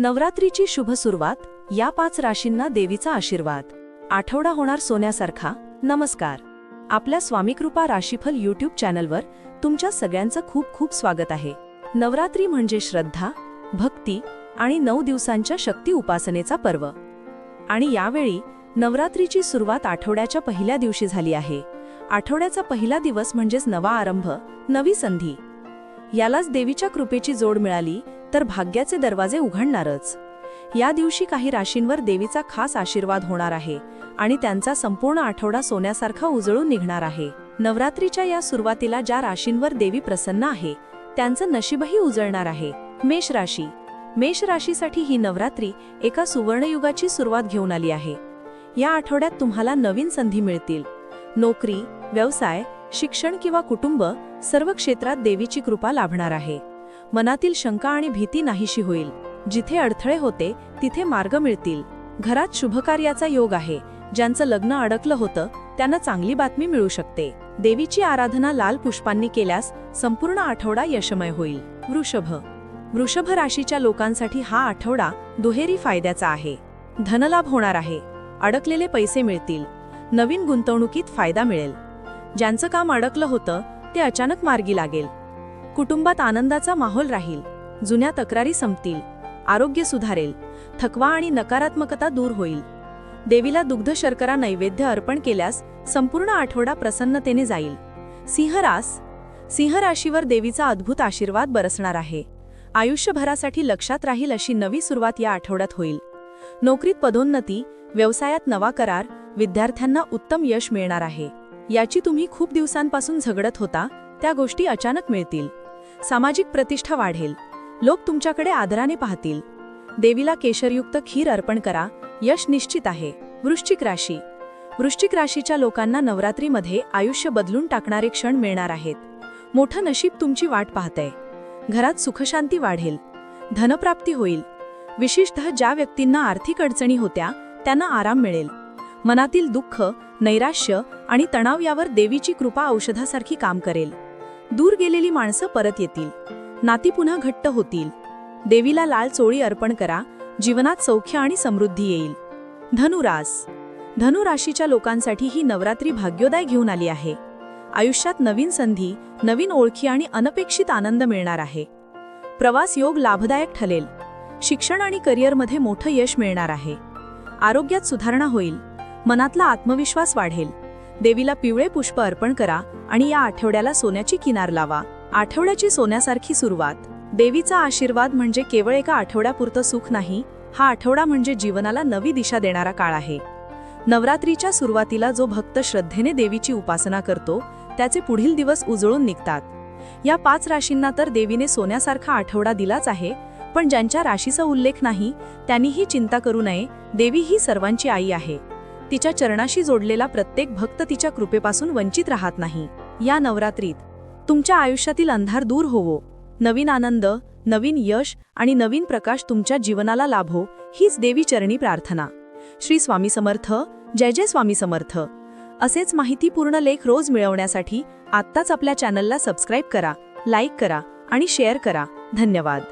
नवरात्रीची शुभ सुरुवात या पाच राशींना देवीचा आशीर्वाद. आठवडा होणार सोन्यासारखा. नमस्कार. आपल्या स्वामीकृपा राशीफल युट्यूब चॅनलवर तुमच्या सगळ्यांचं खूप खूप स्वागत आहे. नवरात्री म्हणजे श्रद्धा भक्ती आणि नऊ दिवसांच्या शक्ती उपासनेचा पर्व. आणि यावेळी नवरात्रीची सुरुवात आठवड्याच्या पहिल्या दिवशी झाली आहे. आठवड्याचा पहिला दिवस म्हणजेच नवा आरंभ नवी संधी. यालाच देवीच्या कृपेची जोड मिळाली तर भाग्याचे दरवाजे उघडणारच. या दिवशी काही राशींवर देवीचा खास आशीर्वाद होणार आहे आणि त्यांचा संपूर्ण आठवडा सोन्यासारखा उजळून निघणार आहे. नवरात्रीच्या या सुरुवातीला ज्या राशींवर देवी प्रसन्न आहे त्यांचं नशीबही उजळणार आहे. मेष राशी. मेष राशीसाठी ही नवरात्री एका सुवर्णयुगाची सुरुवात घेऊन आली आहे. या आठवड्यात तुम्हाला नवीन संधी मिळतील. नोकरी व्यवसाय शिक्षण किंवा कुटुंब सर्व क्षेत्रात देवीची कृपा लाभणार आहे. मनातील शंका आणि भीती नाहीशी होईल. जिथे अडथळे होते तिथे मार्ग मिळतील. घरात शुभकार्याचा योग आहे. ज्यांचं लग्न अडकलं होतं त्यांना चांगली बातमी मिळू शकते. देवीची आराधना लाल पुष्पांनी केल्यास संपूर्ण आठवडा यशमय होईल. वृषभ. वृषभ राशीच्या लोकांसाठी हा आठवडा दुहेरी फायद्याचा आहे. धनलाभ होणार आहे. अडकलेले पैसे मिळतील. नवीन गुंतवणुकीत फायदा मिळेल. ज्यांचं काम अडकलं होतं ते अचानक मार्गी लागेल. कुटुंबात आनंदाचा माहोल राहील. जुन्या तक्रारी संपतील. आरोग्य सुधारेल. थकवा आणि नकारात्मकता दूर होईल. देवीला दुग्ध शर्करा नैवेद्य अर्पण केल्यास संपूर्ण आठवडा प्रसन्नतेने जाईल. सिंहरास सिंह राशीवर देवीचा अद्भुत आशीर्वाद बरसणार आहे. आयुष्यभरासाठी लक्षात राहील अशी नवी सुरुवात या आठवड्यात होईल. नोकरीत पदोन्नती व्यवसायात नवा करार विद्यार्थ्यांना उत्तम यश मिळणार आहे. याची तुम्ही खूप दिवसांपासून झगडत होता त्या गोष्टी अचानक मिळतील. सामाजिक प्रतिष्ठा वाढेल. लोक तुमच्याकडे आदराने पाहतील. देवीला केशरयुक्त खीर अर्पण करा. यश निश्चित आहे. वृश्चिक राशी. वृश्चिक राशीच्या लोकांना नवरात्रीमध्ये आयुष्य बदलून टाकणारे क्षण मिळणार आहेत. मोठं नशीब तुमची वाट पाहतंय. घरात सुखशांती वाढेल. धनप्राप्ती होईल. विशेषतः ज्या व्यक्तींना आर्थिक अडचणी होत्या त्यांना आराम मिळेल. मनातील दुःख नैराश्य आणि तणाव यावर देवीची कृपा औषधासारखी काम करेल. दूर गेलेली माणसं परत येतील. नाती पुन्हा घट्ट होतील. देवीला लाल चोळी अर्पण करा जीवनात सौख्य आणि समृद्धी येईल. धनुरास. धनुराशीच्या लोकांसाठी ही नवरात्री भाग्योदय घेऊन आली आहे. आयुष्यात नवीन संधी नवीन ओळखी आणि अनपेक्षित आनंद मिळणार आहे. प्रवास योग लाभदायक ठरेल. शिक्षण आणि करिअरमध्ये मोठं यश मिळणार आहे. आरोग्यात सुधारणा होईल. मनातला आत्मविश्वास वाढेल. देवीला पिवळे पुष्प अर्पण करा आणि या आठवड्याला सोन्याची किनार लावा. आठवड्याची सोन्यासारखी सुरुवात. देवीचा आशीर्वाद म्हणजे केवळ एका आठवड्यापुरतं सुख नाही हा आठवडा म्हणजे जीवनाला नवी दिशा देणारा काळ आहे. नवरात्रीच्या सुरुवातीला जो भक्त श्रद्धेने देवीची उपासना करतो त्याचे पुढील दिवस उजळून निघतात. या पाच राशींना तर देवीने सोन्यासारखा आठवडा दिलाच आहे पण ज्यांच्या राशीचा उल्लेख नाही त्यांनीही चिंता करू नये देवी ही सर्वांची आई आहे. तिच्या चरणाशी जोडलेला प्रत्येक भक्त तिच्या कृपेपासून वंचित राहत नाही. या नवरात्रीत तुमच्या आयुष्यातील अंधार दूर होवो. नवीन आनंद नवीन यश आणि नवीन प्रकाश तुमच्या जीवनाला लाभो हीच देवी चरणी प्रार्थना. श्री स्वामी समर्थ जय जय स्वामी समर्थ. असेच माहितीपूर्ण लेख रोज मिळवण्यासाठी आत्ताच आपल्या चॅनलला सबस्क्राईब करा लाईक करा आणि शेअर करा. धन्यवाद.